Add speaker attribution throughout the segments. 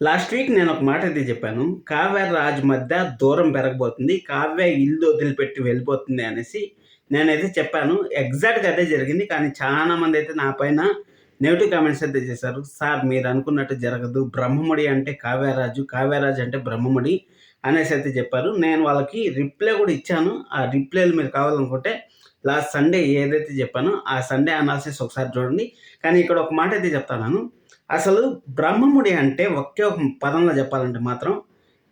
Speaker 1: Last week నేను ఒక మాట అయితే చెప్పాను. కావ్య రాజ్ మధ్య దూరం పెరగబోతుంది. కావ్య ఇల్లు వదిలిపెట్టి వెళ్ళిపోతుంది అనేసి నేనైతే చెప్పాను. ఎగ్జాక్ట్గా అదే జరిగింది. కానీ చాలా మంది అయితే నా పైన నెగిటివ్ కామెంట్స్ అయితే చేశారు. సార్ మీరు అనుకున్నట్టు జరగదు. బ్రహ్మముడి అంటే కావ్యరాజు కావ్యరాజు అంటే బ్రహ్మముడి అనేసి అయితే చెప్పారు. నేను వాళ్ళకి రిప్లై కూడా ఇచ్చాను. ఆ రిప్లైలు మీరు కావాలనుకుంటే లాస్ట్ సండే ఏదైతే చెప్పానో ఆ సండే అనాలిసిస్ ఒకసారి చూడండి. కానీ ఇక్కడ ఒక మాట అయితే చెప్తాను. అసలు బ్రహ్మముడి అంటే ఒకే ఒక పదంలో చెప్పాలంటే మాత్రం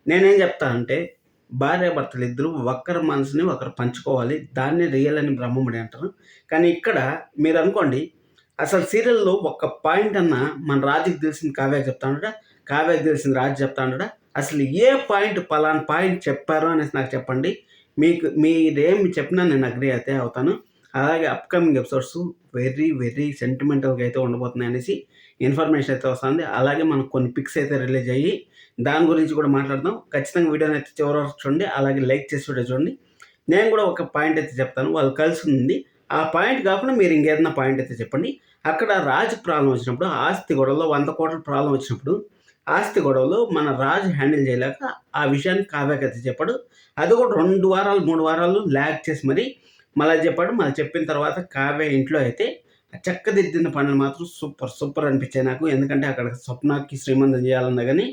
Speaker 1: నేనేం చెప్తానంటే భార్యాభర్తలు ఇద్దరు ఒకరి మనసుని ఒకరు పంచుకోవాలి. దాన్ని రియల్ అని బ్రహ్మముడి అంటారు. కానీ ఇక్కడ మీరు అనుకోండి అసలు సీరియల్లో ఒక పాయింట్ అన్న మన రాజుకి తెలిసింది కావ్యకి చెప్తానుడా? కావ్యకి తెలిసింది రాజు చెప్తాడట అసలు ఏ పాయింట్ పలానా పాయింట్ చెప్పారు అనేసి నాకు చెప్పండి. మీకు మీరేమి చెప్పినా నేను అగ్రి అయితే అవుతాను. అలాగే అప్కమింగ్ ఎపిసోడ్స్ వెరీ వెరీ సెంటిమెంటల్గా అయితే ఉండబోతున్నాయి అనేసి ఇన్ఫర్మేషన్ అయితే వస్తుంది. అలాగే మనకు కొన్ని పిక్స్ అయితే రిలీజ్ అయ్యి దాని గురించి కూడా మాట్లాడదాం. ఖచ్చితంగా వీడియోని అయితే చివరి వరకు చూడండి. అలాగే లైక్ చేసి వీడియో చూడండి. నేను కూడా ఒక పాయింట్ అయితే చెప్తాను. వాళ్ళు కలిసి ఉంది ఆ పాయింట్ కాకుండా మీరు ఇంకేదైనా పాయింట్ అయితే చెప్పండి. అక్కడ రాజు ప్రాబ్లం వచ్చినప్పుడు ఆస్తి గొడవలో వంద కోట్ల ప్రాబ్లం వచ్చినప్పుడు ఆస్తి గొడవలో మన రాజు హ్యాండిల్ చేయలేక ఆ విషయాన్ని కావ్యకి అయితే చెప్పాడు. అది కూడా రెండు వారాలు మూడు వారాలు ల్యాగ్ చేసి మరి మళ్ళీ చెప్పాడు మళ్ళీ చెప్పిన తర్వాత కావ్య ఇంట్లో అయితే చక్కదిద్దిన పనులు మాత్రం సూపర్ సూపర్ అనిపించాయి నాకు. ఎందుకంటే అక్కడ స్వప్నకి శ్రీమంతం చేయాలన్నా కానీ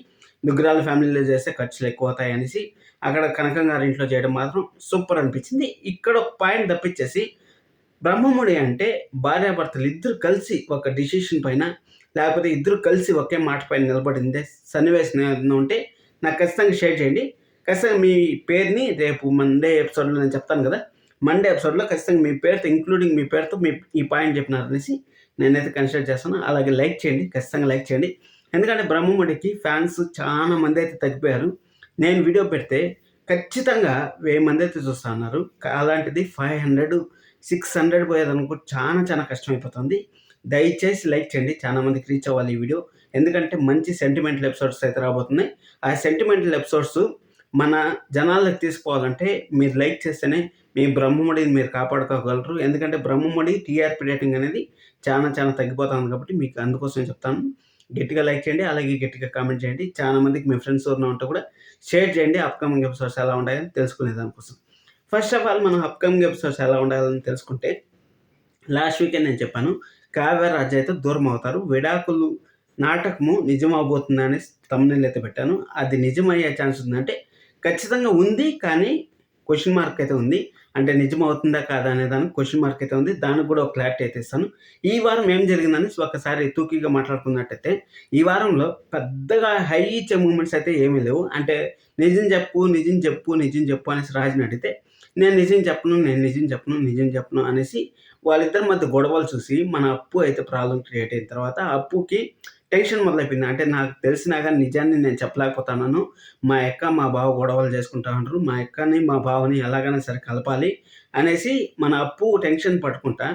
Speaker 1: దుగ్గరాల ఫ్యామిలీలో చేస్తే ఖర్చులు ఎక్కువ అవుతాయి అనేసి అక్కడ కనకం గారి ఇంట్లో చేయడం మాత్రం సూపర్ అనిపించింది. ఇక్కడ ఒక పాయింట్ తప్పించేసి బ్రహ్మముడి అంటే భార్యాభర్తలు ఇద్దరు కలిసి ఒక డిసిషన్ పైన లేకపోతే ఇద్దరు కలిసి ఒకే మాట పైన నిలబడిందే సన్నివేశం ఉంటే నాకు ఖచ్చితంగా షేర్ చేయండి. ఖచ్చితంగా మీ పేరుని రేపు మండే ఎపిసోడ్లో నేను చెప్తాను కదా. మండే ఎపిసోడ్లో ఖచ్చితంగా మీ పేరుతో ఇంక్లూడింగ్ మీ పేరుతో మీ ఈ పాయింట్ చెప్పినారు అనేసి నేనైతే కన్సిడర్ చేస్తాను. అలాగే లైక్ చేయండి ఖచ్చితంగా లైక్ చేయండి. ఎందుకంటే బ్రహ్మముడికి ఫ్యాన్స్ చాలా మంది అయితే తగ్గిపోయారు. నేను వీడియో పెడితే ఖచ్చితంగా వెయ్యి మంది అయితే చూస్తా ఉన్నారు అలాంటిది ఫైవ్ హండ్రెడ్ సిక్స్ హండ్రెడ్ పోయేదనుకో చాలా చాలా కష్టమైపోతుంది. దయచేసి లైక్ చేయండి. చాలా మందికి రీచ్ అవ్వాలి ఈ వీడియో ఎందుకంటే మంచి సెంటిమెంటల్ ఎపిసోడ్స్ అయితే రాబోతున్నాయి. ఆ సెంటిమెంటల్ ఎపిసోడ్స్ మన జనాలకు తీసుకోవాలంటే మీరు లైక్ చేస్తేనే మీ బ్రహ్మముడిని మీరు కాపాడుకోగలరు. ఎందుకంటే బ్రహ్మముడి టీఆర్పీ రేటింగ్ అనేది చాలా చాలా తగ్గిపోతుంది కాబట్టి మీకు అందుకోసం చెప్తాను. గట్టిగా లైక్ చేయండి అలాగే గట్టిగా కామెంట్ చేయండి. చాలా మందికి మీ ఫ్రెండ్స్ ఎవరైనా ఉంటే కూడా షేర్ చేయండి. అప్కమింగ్ ఎపిసోడ్స్ ఎలా ఉంటాయని తెలుసుకునే దానికోసం. ఫస్ట్ ఆఫ్ ఆల్ మనం అప్కమింగ్ ఎపిసోడ్స్ ఎలా ఉండాలని తెలుసుకుంటే లాస్ట్ వీకెండ్ నేను చెప్పాను. కావ్య రాజు అయితే దూరం అవుతారు. విడాకులు నాటకము నిజం అవబోతుందని తమ్ముళ్ళు అయితే పెట్టాను. అది నిజమయ్యే ఛాన్స్ ఉందంటే ఖచ్చితంగా ఉంది కానీ క్వశ్చన్ మార్క్ అయితే ఉంది. అంటే నిజం అవుతుందా కాదా అనే దానికి క్వశ్చన్ మార్క్ అయితే ఉంది. దానికి కూడా ఒక క్లారిటీ అయితే ఇస్తాను. ఈ వారం ఏం జరిగిందని ఒకసారి తూకీగా మాట్లాడుకున్నట్టయితే ఈ వారంలో పెద్దగా హై ఇచ్చే మూమెంట్స్ అయితే ఏమీ లేవు. అంటే నిజం చెప్పు నిజం చెప్పు నిజం చెప్పు అనేసి రాజుని అడిగితే నేను నిజం చెప్పను నేను నిజం చెప్పను నిజం చెప్పను అనేసి వాళ్ళిద్దరి మధ్య గొడవలు చూసి మన అప్పు అయితే ప్రాబ్లం క్రియేట్ అయిన తర్వాత అప్పుకి టెన్షన్ మొదలైపోయింది. అంటే నాకు తెలిసినా కానీ నిజాన్ని నేను చెప్పలేకపోతున్నాను. మా అక్క మా బావ గొడవలు చేసుకుంటా ఉంటారు మా అక్కని మా బావని ఎలాగైనా సరే కలపాలి అనేసి మన అప్పు టెన్షన్ పట్టుకుంటా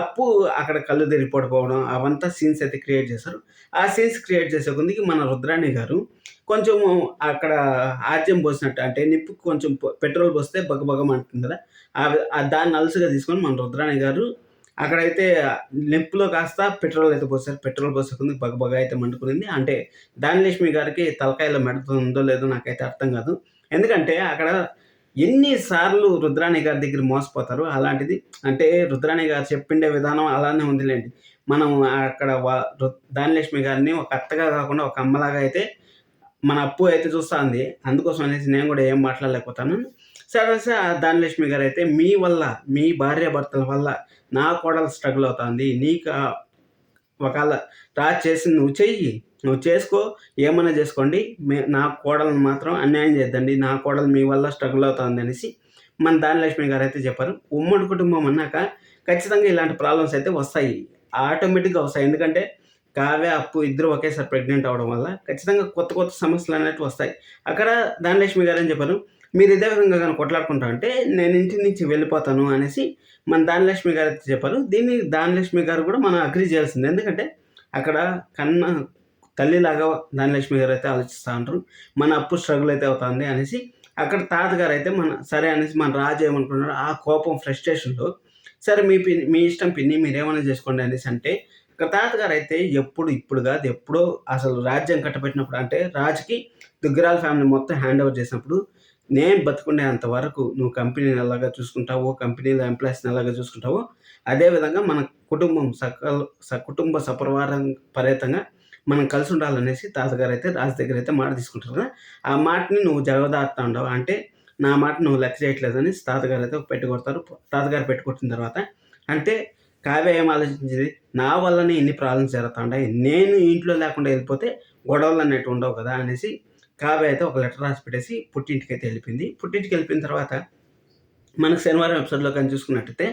Speaker 1: అప్పు అక్కడ కళ్ళు తిరిగిపడిపోవడం అవంతా సీన్స్ అయితే క్రియేట్ చేశారు. ఆ సీన్స్ క్రియేట్ చేసే కొద్దికి మన రుద్రాణి గారు కొంచెం అక్కడ ఆజ్యం పోసినట్టు అంటే నిప్పు కొంచెం పెట్రోల్ పోస్తే బగబగమంటుంది కదా దాన్ని అలసుగా తీసుకొని మన రుద్రాణి గారు అక్కడైతే నిప్పులో కాస్త పెట్రోల్ అయితే పోసారు. పెట్రోల్ పోసుకుంది బగబగ అయితే మండుకునింది. అంటే దానిలక్ష్మి గారికి తలకాయలో మెడుతుందో లేదో నాకైతే అర్థం కాదు. ఎందుకంటే అక్కడ ఎన్నిసార్లు రుద్రాణి గారి దగ్గర మోసపోతారు అలాంటిది. అంటే రుద్రాణి గారు చెప్పిండే విధానం అలానే ఉందిలేండి. మనం అక్కడ వా దానిలక్ష్మి గారిని ఒక అత్తగా కాకుండా ఒక అమ్మలాగా అయితే మన అప్పు అయితే చూస్తుంది. అందుకోసం అనేసి నేను కూడా ఏం మాట్లాడలేకపోతాను. సరే సార్ దానిలక్ష్మి గారు అయితే మీ వల్ల మీ భార్య భర్తల వల్ల నా కోడలు స్ట్రగుల్ అవుతుంది. నీకు ఒకవేళ రా చేసి నువ్వు చెయ్యి. నువ్వు చేసుకో ఏమైనా చేసుకోండి. మే నా కోడలను మాత్రం అన్యాయం చేద్దండి. నా కోడలు మీ వల్ల స్ట్రగుల్ అవుతుంది అనేసి మన దానిలక్ష్మి గారు అయితే చెప్పారు. ఉమ్మడి కుటుంబం అన్నాక ఖచ్చితంగా ఇలాంటి ప్రాబ్లమ్స్ అయితే వస్తాయి. ఆటోమేటిక్గా వస్తాయి. ఎందుకంటే కావ్య అప్పు ఇద్దరు ఒకేసారి ప్రెగ్నెంట్ అవడం వల్ల ఖచ్చితంగా కొత్త కొత్త సమస్యలు అనేవి వస్తాయి. అక్కడ ధనలక్ష్మి గారు అని చెప్పారు? మీరు ఇదే విధంగా కానీ కొట్లాడుకుంటా అంటే నేను ఇంటి నుంచి వెళ్ళిపోతాను అనేసి మన దానిలక్ష్మి గారు అయితే చెప్పారు. దీన్ని దానిలక్ష్మి గారు కూడా మనం అగ్రి చేయాల్సింది. ఎందుకంటే అక్కడ కన్న తల్లిలాగా దానిలక్ష్మి గారు అయితే ఆలోచిస్తూ ఉంటారు. మన అప్పు స్ట్రగుల్ అయితే అవుతుంది అనేసి అక్కడ తాతగారు అయితే మన సరే అనేసి మన రాజు ఏమనుకున్నారు ఆ కోపం ఫ్రస్ట్రేషన్లో సరే మీ పిన్ని మీ ఇష్టం పిన్ని మీరేమైనా చేసుకోండి అనేసి అంటే ఇక్కడ తాతగారు అయితే ఎప్పుడు ఇప్పుడు కాదు ఎప్పుడో అసలు రాజ్యం కట్టబెట్టినప్పుడు అంటే రాజుకి దుగ్గరాల ఫ్యామిలీ మొత్తం హ్యాండ్ ఓవర్ చేసినప్పుడు నేను బతుకునేంత వరకు నువ్వు కంపెనీని ఎలాగా చూసుకుంటావో కంపెనీలో ఎంప్లాయీస్ని ఎలాగా చూసుకుంటావో అదేవిధంగా మన కుటుంబం సకల స కుటుంబ సపరివారం పర్యతంగా మనం కలిసి ఉండాలనేసి తాతగారు అయితే రాజు దగ్గర అయితే మాట తీసుకుంటారు కదా. ఆ మాటని నువ్వు జగదాడుతా ఉండవు? అంటే నా మాట నువ్వు లెక్క చేయట్లేదని తాతగారు అయితే పెట్టుకొడతారు తాతగారు పెట్టుకొట్టిన తర్వాత అంటే కావ్య ఏం ఆలోచించింది? నా వల్లనే ఇన్ని ప్రాబ్లమ్స్ జరుగుతుంటాయి నేను ఇంట్లో లేకుండా వెళ్ళిపోతే గొడవలు అన్నట్టు ఉండవు కదా అనేసి కావ్య అయితే ఒక లెటర్ రాసి పెట్టేసి పుట్టింటికి అయితే వెళ్ళిపోయింది. పుట్టింటికి వెళ్ళిపోయిన తర్వాత మనకు శనివారం ఎపిసోడ్లో కానీ చూసుకున్నట్టయితే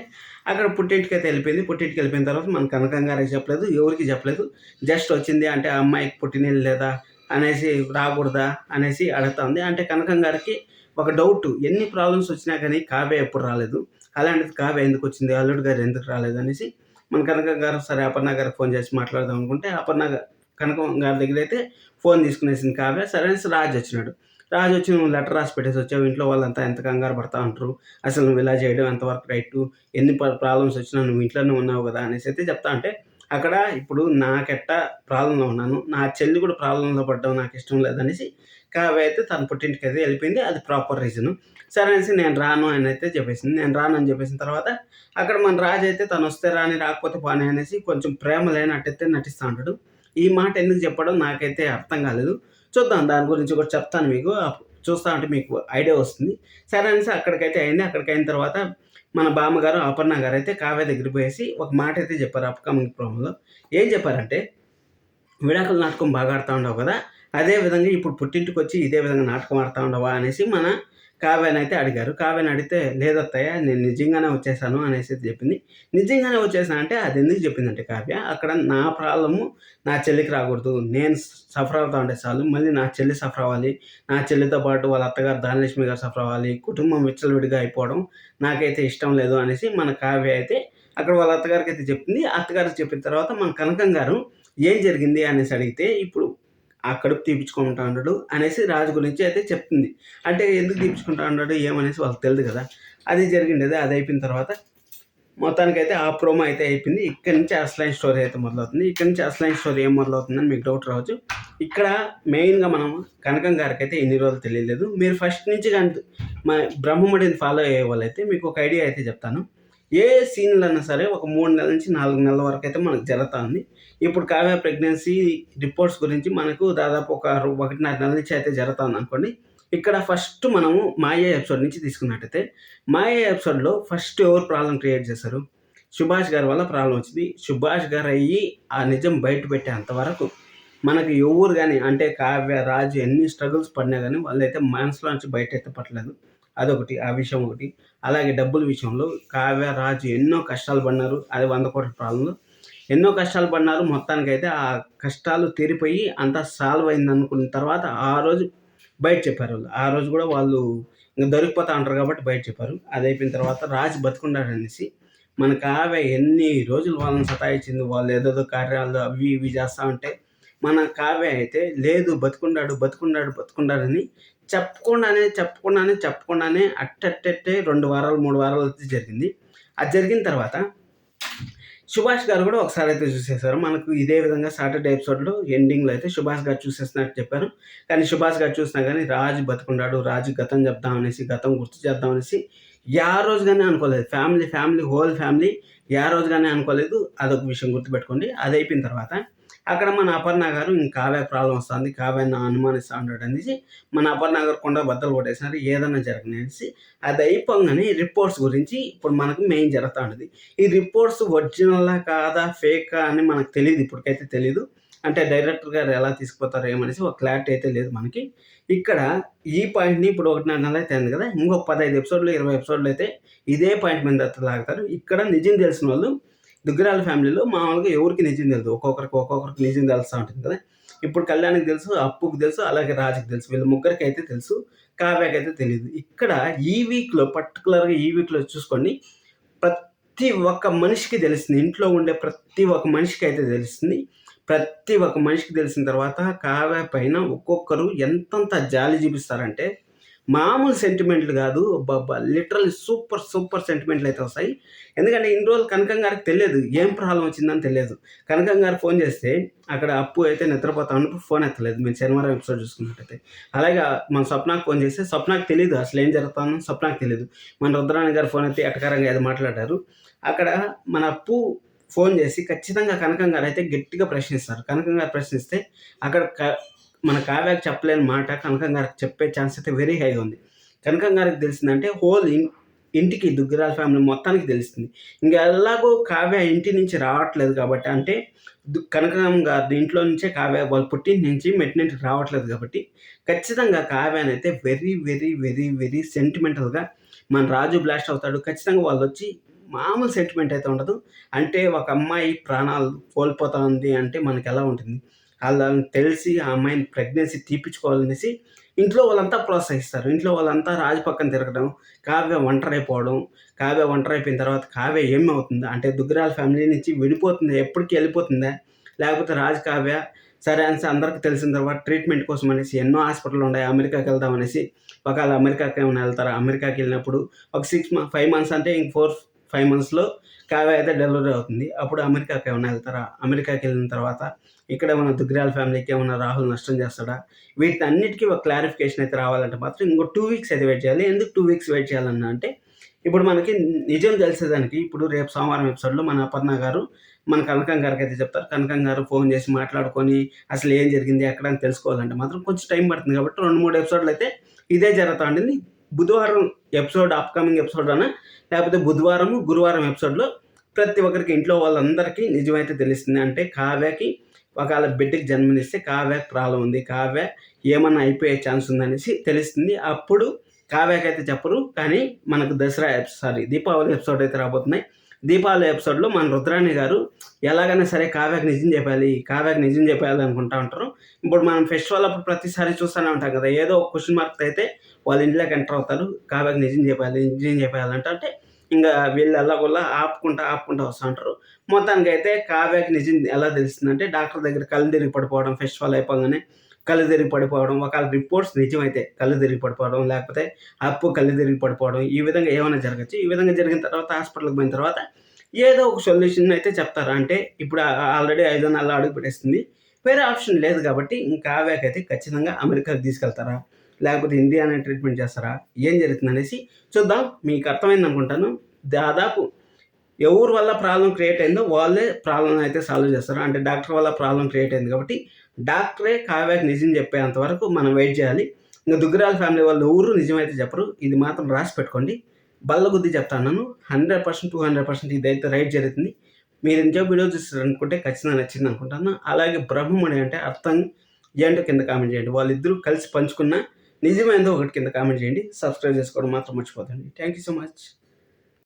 Speaker 1: అక్కడ పుట్టింటికి అయితే వెళ్ళిపోయింది. పుట్టింటికి వెళ్ళిపోయిన తర్వాత మన కనకం గారికి చెప్పలేదు ఎవరికి చెప్పలేదు. జస్ట్ వచ్చింది అంటే ఆ అమ్మాయికి పుట్టినీళ్ళు లేదా అనేసి రాకూడదా అనేసి అడుగుతా ఉంది. అంటే కనకం గారికి ఒక డౌట్ ఎన్ని ప్రాబ్లమ్స్ వచ్చినా కానీ కావ్య ఎప్పుడు రాలేదు. అలాంటిది కావ్య ఎందుకు వచ్చింది? అల్లుడు గారు ఎందుకు రాలేదు అనేసి మన కనకంగారు సరే అపర్ణ గారికి ఫోన్ చేసి మాట్లాడదాం అనుకుంటే అపర్ణ కనకం గారి దగ్గర అయితే ఫోన్ తీసుకునేసింది కావ్య. సరే అనేసి రాజు వచ్చినాడు. రాజు వచ్చి నువ్వు లెటర్ రాసి పెట్టేసి వచ్చావు. ఇంట్లో వాళ్ళంతా ఎంత కంగారు పడతా ఉంటారు? అసలు నువ్వు ఇలా చేయడం ఎంతవరకు రైట్? ఎన్ని ప్రాబ్లమ్స్ వచ్చినా నువ్వు ఇంట్లోనే ఉన్నావు కదా అనేసి అయితే చెప్తా అంటే అక్కడ ఇప్పుడు నాకెట్ట ప్రాబ్లంలో ఉన్నాను. నా చెల్లి కూడా ప్రాబ్లంలో పడ్డం నాకు ఇష్టం లేదనేసి కావ్య అయితే తన పుట్టింటికి అయితే వెళ్ళిపోయింది. అది ప్రాపర్ రీజన్. సరే అనేసి నేను రాను అని అయితే చెప్పేసింది. నేను రాను అని చెప్పేసిన తర్వాత అక్కడ మన రాజు అయితే తను వస్తే రాని రాకపోతే పోనీ అనేసి కొంచెం ప్రేమ లేనట్టయితే నటిస్తూ ఉంటాడు ఈ మాట ఎందుకు చెప్పడం నాకైతే అర్థం కాలేదు. చూద్దాం దాని గురించి కూడా చెప్తాను మీకు. చూస్తా ఉంటే మీకు ఐడియా వస్తుంది. సరే అనేసి అక్కడికైతే అయింది. అక్కడికి అయిన తర్వాత మన బామ్మగారు అపర్ణ గారు అయితే కావ్య దగ్గర పోయేసి ఒక మాట అయితే చెప్పారు అప్కమింగ్ ప్రోమోలో. ఏం చెప్పారంటే విడాకుల నాటకం బాగా ఆడుతూ ఉండవు కదా. అదే విధంగా ఇప్పుడు పుట్టింటికి వచ్చి ఇదే విధంగా నాటకం ఆడుతూ ఉండవా అనేసి మన కావ్యనైతే అయితే అడిగారు. కావ్యని అడిగితే లేదత్తయ్య నేను నిజంగానే వచ్చేసాను అనేసి అయితే చెప్పింది. నిజంగానే వచ్చేసాను అంటే అది ఎందుకు చెప్పిందంటే కావ్య అక్కడ నా ప్రాబ్లము నా చెల్లికి రాకూడదు. నేను సఫర్ అవుతా ఉంటే చాలు. మళ్ళీ నా చెల్లి సఫర్ అవ్వాలి. నా చెల్లితో పాటు వాళ్ళ అత్తగారు ధనలక్ష్మి గారు సఫర్ అవ్వాలి. కుటుంబం విచ్చలవిడిగా అయిపోవడం నాకైతే ఇష్టం లేదు అనేసి మన కావ్య అయితే అక్కడ వాళ్ళ అత్తగారికి అయితే చెప్పింది. అత్తగారికి చెప్పిన తర్వాత మన కనకం గారు ఏం జరిగింది? అనేసి అడిగితే ఇప్పుడు ఆ కడుపు తీపించుకుంటా ఉన్నాడు అనేసి రాజు గురించి అయితే చెప్తుంది. అంటే ఎందుకు తీపించుకుంటా ఉన్నాడు ఏమనేసి వాళ్ళకి తెలియదు కదా. అది జరిగింది అది అయిపోయిన తర్వాత మొత్తానికైతే ఆ ప్రోమో అయితే అయిపోయింది. ఇక్కడ నుంచి అస్లైన్ స్టోరీ అయితే మొదలవుతుంది. ఇక్కడ నుంచి అస్లైన్ స్టోరీ ఏం మొదలవుతుందని మీకు డౌట్ రావచ్చు. ఇక్కడ మెయిన్గా మనం కనకం గారికి అయితే ఎన్ని రోజులు తెలియలేదు. మీరు ఫస్ట్ నుంచి కానీ మా బ్రహ్మముడిని ఫాలో అయ్యే వాళ్ళైతే మీకు ఒక ఐడియా అయితే చెప్తాను. ఏ సీన్లు అన్నా సరే ఒక మూడు నెలల నుంచి నాలుగు నెలల వరకు అయితే మనకు జరుగుతుంది ఇప్పుడు కావ్య ప్రెగ్నెన్సీ రిపోర్ట్స్ గురించి మనకు దాదాపు ఒక ఒకటిన్నర నెలల నుంచి అయితే జరుగుతుంది అనుకోండి. ఇక్కడ ఫస్ట్ మనము మాయ ఎపిసోడ్ నుంచి తీసుకున్నట్టయితే మాయ ఎపిసోడ్లో ఫస్ట్ ఎవరు ప్రాబ్లం క్రియేట్ చేశారు? సుభాష్ గారి వల్ల ప్రాబ్లం వచ్చింది. సుభాష్ గారు అయ్యి ఆ నిజం బయట పెట్టేంత వరకు మనకు ఎవరు కానీ అంటే కావ్య రాజు ఎన్ని స్ట్రగుల్స్ పడినా కానీ వాళ్ళైతే మనసులో నుంచి బయట అయితే పట్టలేదు. అదొకటి. ఆ విషయం ఒకటి. అలాగే డబ్బుల విషయంలో కావ్య రాజు ఎన్నో కష్టాలు పడినారు. అది వంద కోట్ల ప్రాబ్లంలో ఎన్నో కష్టాలు పడినారు. మొత్తానికైతే ఆ కష్టాలు తీరిపోయి అంతా సాల్వ్ అయింది అనుకున్న తర్వాత ఆ రోజు బయట చెప్పారు వాళ్ళు. ఆ రోజు కూడా వాళ్ళు ఇంకా దొరికిపోతా ఉంటారు కాబట్టి బయట చెప్పారు. అది అయిపోయిన తర్వాత రాజు బతుకుండారనేసి అనేసి మన కావ్య ఎన్ని రోజులు వాళ్ళని సతాయించింది వాళ్ళు ఏదేదో కార్యాలు అవి ఇవి చేస్తూ ఉంటే మన కావ్య అయితే లేదు బతుకున్నాడు బతుకున్నాడు బతుకున్నాడని చెప్పకుండానే చెప్పకుండానే చెప్పకుండానే అట్టట్టే రెండు వారాలు మూడు వారాలు అయితే జరిగింది. అది జరిగిన తర్వాత సుభాష్ గారు కూడా ఒకసారి అయితే చూసేశారు. మనకు ఇదే విధంగా సాటర్డే ఎపిసోడ్లో ఎండింగ్లో అయితే సుభాష్ గారు చూసేసినట్టు చెప్పారు. కానీ సుభాష్ గారు చూసినా కానీ రాజు బతుకున్నాడు రాజు గతం చెప్దాం అనేసి గతం గుర్తు చేద్దాం అనేసి యా రోజుగానే అనుకోలేదు. ఫ్యామిలీ ఫ్యామిలీ హోల్ ఫ్యామిలీ యా రోజుగానే అనుకోలేదు. అదొక విషయం గుర్తుపెట్టుకోండి. అది అయిపోయిన తర్వాత అక్కడ మన అపర్ణ గారు ఇంకా కావ్య ప్రాబ్లం వస్తుంది కావ్యాన్ని అనుమానిస్తూ ఉంటాడు అనేసి మన అపర్ణ గారు కొండ బద్దలు కొట్టేసినారు ఏదైనా జరగని అనేసి. అది అయిపోగానే రిపోర్ట్స్ గురించి ఇప్పుడు మనకు మెయిన్ జరుగుతూ ఉంటుంది ఈ రిపోర్ట్స్ ఒరిజినల్లా కాదా ఫేకా అని మనకు తెలియదు ఇప్పటికైతే తెలియదు అంటే డైరెక్టర్ గారు ఎలా తీసుకుపోతారు ఏమనేసి ఒక క్లారిటీ అయితే లేదు మనకి. ఇక్కడ ఈ పాయింట్ని ఇప్పుడు ఒకటిన్నర నెల అయితే అయింది కదా ఇంకో పదహైదు ఎపిసోడ్లు ఇరవై ఎపిసోడ్లు అయితే ఇదే పాయింట్ మీద లాగుతారు ఇక్కడ నిజం తెలిసిన వాళ్ళు దుగ్గరాల ఫ్యామిలీలో మామూలుగా ఎవరికి నిజం తెలుసు ఒక్కొక్కరికి ఒక్కొక్కరికి నిజం తెలుస్తూ ఉంటుంది కదా. ఇప్పుడు కళ్యాణ్కి తెలుసు అప్పుకి తెలుసు అలాగే రాజుకి తెలుసు. వీళ్ళ ముగ్గురికి అయితే తెలుసు కావ్యకి అయితే తెలియదు ఇక్కడ ఈ వీక్లో పర్టికులర్గా ఈ వీక్లో చూసుకోండి ప్రతి ఒక్క మనిషికి తెలుస్తుంది ఇంట్లో ఉండే ప్రతి ఒక్క మనిషికి అయితే తెలుస్తుంది ప్రతి ఒక్క మనిషికి తెలిసిన తర్వాత కావ్య పైన ఒక్కొక్కరు ఎంతంత జాలి చూపిస్తారంటే మామూలు సెంటిమెంట్లు కాదు. బాబా లిటరల్ సూపర్ సూపర్ సెంటిమెంట్లు అయితే వస్తాయి. ఎందుకంటే ఇన్ని రోజులు కనకం గారికి తెలియదు. ఏం ప్రాబ్లం వచ్చిందని తెలియదు. కనకం గారు ఫోన్ చేస్తే అక్కడ అప్పు అయితే నిద్రపోతా ఉన్నప్పుడు ఫోన్ ఎత్తలేదు. మేము శనివారం ఎపిసోడ్ చూసుకున్నట్టయితే. అలాగే మన స్వప్నాకు ఫోన్ చేస్తే స్వప్నాకు తెలియదు. అసలు ఏం జరుగుతుందో స్వప్నాకు తెలియదు. మన రుద్రాణి గారు ఫోన్ అయితే ఎటకారంగా ఏదో మాట్లాడారు. అక్కడ మన అప్పు ఫోన్ చేసి ఖచ్చితంగా కనకం గారు అయితే గట్టిగా ప్రశ్నిస్తారు. కనకం గారు ప్రశ్నిస్తే అక్కడ క- మన కావ్యాకి చెప్పలేని మాట కనకం గారికి చెప్పే ఛాన్స్ అయితే వెరీ హైగా ఉంది. కనకం గారికి తెలిసిందంటే హోల్ ఇన్ ఇంటికి దుగ్గిరాల ఫ్యామిలీ మొత్తానికి తెలుస్తుంది. ఇంకా ఎలాగో కావ్య ఇంటి నుంచి రావట్లేదు కాబట్టి అంటే దు- కనకం గారి ఇంట్లో నుంచే కావ్య వాళ్ళు పుట్టింటి నుంచి మెట్టినింటికి రావట్లేదు కాబట్టి ఖచ్చితంగా కావ్యాని అయితే వెరీ వెరీ వెరీ వెరీ సెంటిమెంటల్గా మన రాజు బ్లాస్ట్ అవుతాడు. ఖచ్చితంగా వాళ్ళు వచ్చి మామూలు సెంటిమెంట్ అయితే ఉండదు. అంటే ఒక అమ్మాయి ప్రాణాలు కోల్పోతా ఉంది అంటే మనకి ఎలా ఉంటుంది? వాళ్ళని తెలిసి ఆ అమ్మాయిని ప్రెగ్నెన్సీ తీపించుకోవాలనేసి ఇంట్లో వాళ్ళంతా ప్రోత్సహిస్తారు. ఇంట్లో వాళ్ళంతా రాజు పక్కన తిరగడం కావ్య ఒంటరైపోవడం అయిపోవడం కావ్య ఒంటరైపోయిన అయిపోయిన తర్వాత కావ్య ఏమవుతుందా? అంటే దుగ్గరాల ఫ్యామిలీ నుంచి విడిపోతుందా? ఎప్పటికీ వెళ్ళిపోతుందా? లేకపోతే రాజు కావ్య సరే అనేసి అందరికి తెలిసిన తర్వాత ట్రీట్మెంట్ కోసం అనేసి ఎన్నో హాస్పిటల్ ఉన్నాయి. అమెరికాకి వెళ్దాం అనేసి ఒకవేళ అమెరికాకి ఏమైనా వెళ్తారా? అమెరికాకి వెళ్ళినప్పుడు ఒక సిక్స్ మంత్ ఫైవ్ మంత్స్ అంటే ఇంక ఫోర్ ఫైవ్ మంత్స్లో కావ్య అయితే డెలివరీ అవుతుంది. అప్పుడు అమెరికాకి ఏమైనా వెళ్తారా? అమెరికాకి వెళ్ళిన తర్వాత ఇక్కడ మన దుగ్రాల ఫ్యామిలీకి ఏమైనా రాహుల్ నష్టం చేస్తాడా? వీటి అన్నిటికీ ఒక క్లారిఫికేషన్ అయితే రావాలంటే మాత్రం ఇంకో టూ వీక్స్ అయితే వెయిట్ చేయాలి. ఎందుకు టూ వీక్స్ వెయిట్ చేయాలన్నా అంటే ఇప్పుడు మనకి నిజం తెలిసేదానికి ఇప్పుడు రేపు సోమవారం ఎపిసోడ్లో మన అపర్ణ గారు మన కనకం గారికి అయితే చెప్తారు. కనకం గారు ఫోన్ చేసి మాట్లాడుకొని అసలు ఏం జరిగింది ఎక్కడ అని తెలుసుకోవాలంటే మాత్రం కొంచెం టైం పడుతుంది కాబట్టి రెండు మూడు ఎపిసోడ్లు అయితే ఇదే జరుగుతూ ఉండింది. బుధవారం ఎపిసోడ్ అప్కమింగ్ ఎపిసోడ్ అన్న లేకపోతే బుధవారం గురువారం ఎపిసోడ్లో ప్రతి ఒక్కరికి ఇంట్లో వాళ్ళందరికీ నిజమైతే తెలుస్తుంది. అంటే కావ్యకి ఒకవేళ బిడ్డకి జన్మనిస్తే కావ్యకి ప్రాబ్లం ఉంది. కావ్య ఏమన్నా అయిపోయే ఛాన్స్ ఉందనేసి తెలుస్తుంది. అప్పుడు కావ్యకైతే చెప్పరు. కానీ మనకు దసరా సారీ దీపావళి ఎపిసోడ్ అయితే రాబోతున్నాయి. దీపావళి ఎపిసోడ్లో మన రుద్రాణి గారు ఎలాగైనా సరే కావ్యకి నిజం చెప్పాలి. కావ్యకి నిజం చెప్పాలి అనుకుంటా ఉంటారు. ఇప్పుడు మనం ఫెస్టివల్ అప్పుడు ప్రతిసారి చూస్తూనే ఉంటాం కదా. ఏదో ఒక క్వశ్చన్ మార్క్ అయితే వాళ్ళ ఇంట్లోకి ఎంటర్ అవుతారు. కావ్యకి నిజం చెప్పాలి నిజం చెప్పాలంటే అంటే ఇంకా వీళ్ళు ఎలాగోలా ఆపుకుంటా ఆపుకుంటా వస్తూ ఉంటారు మొత్తానికి అయితే కావ్యకి నిజం ఎలా తెలుస్తుందంటే డాక్టర్ దగ్గర కళ్ళు తిరిగి పడిపోవడం ఫెస్టివల్ అయిపోగానే కళ్ళు తిరిగి పడిపోవడం ఒకవేళ రిపోర్ట్స్ నిజమైతే కళ్ళు తిరిగి పడిపోవడం లేకపోతే అప్పు కళ్ళు తిరిగి పడిపోవడం ఈ విధంగా ఏమైనా జరగచ్చు. ఈ విధంగా జరిగిన తర్వాత హాస్పిటల్కి పోయిన తర్వాత ఏదో ఒక సొల్యూషన్ అయితే చెప్తారు. అంటే ఇప్పుడు ఆల్రెడీ ఐదో నెలలు అడుగు పెట్టేస్తుంది వేరే ఆప్షన్ లేదు కాబట్టి ఇంకా కావ్యాకైతే ఖచ్చితంగా అమెరికాకి తీసుకెళ్తారా? లేకపోతే ఇండియానే ట్రీట్మెంట్ చేస్తారా? ఏం జరుగుతుంది అనేసి చూద్దాం. మీకు అర్థమైంది అనుకుంటాను. దాదాపు ఎవరి వల్ల ప్రాబ్లం క్రియేట్ అయిందో వాళ్ళే ప్రాబ్లం అయితే సాల్వ్ చేస్తారు. అంటే డాక్టర్ వల్ల ప్రాబ్లం క్రియేట్ అయింది కాబట్టి డాక్టరే కావ్యాకి నిజం చెప్పేంత వరకు మనం వెయిట్ చేయాలి. ఇంకా దుగ్గరాల ఫ్యామిలీ వాళ్ళు ఎవరు నిజమైతే చెప్పరు. ఇది మాత్రం రాసి పెట్టుకోండి. బల్ల గుద్ది చెప్తాను hundred percent two hundred percent ఇదైతే రైట్ జరుగుతుంది. మీరు ఇంకో వీడియో చూస్తారనుకుంటే ఖచ్చితంగా నచ్చింది అనుకుంటాను. అలాగే బ్రహ్మముడి అంటే అర్థం ఏంటో కింద కామెంట్ చేయండి. వాళ్ళిద్దరూ కలిసి పంచుకున్న నిజమైందో ఒకటి కింద కామెంట్ చేయండి. సబ్స్క్రైబ్ చేసుకోవడం మాత్రం మర్చిపోతండి థ్యాంక్ యూ సో మచ్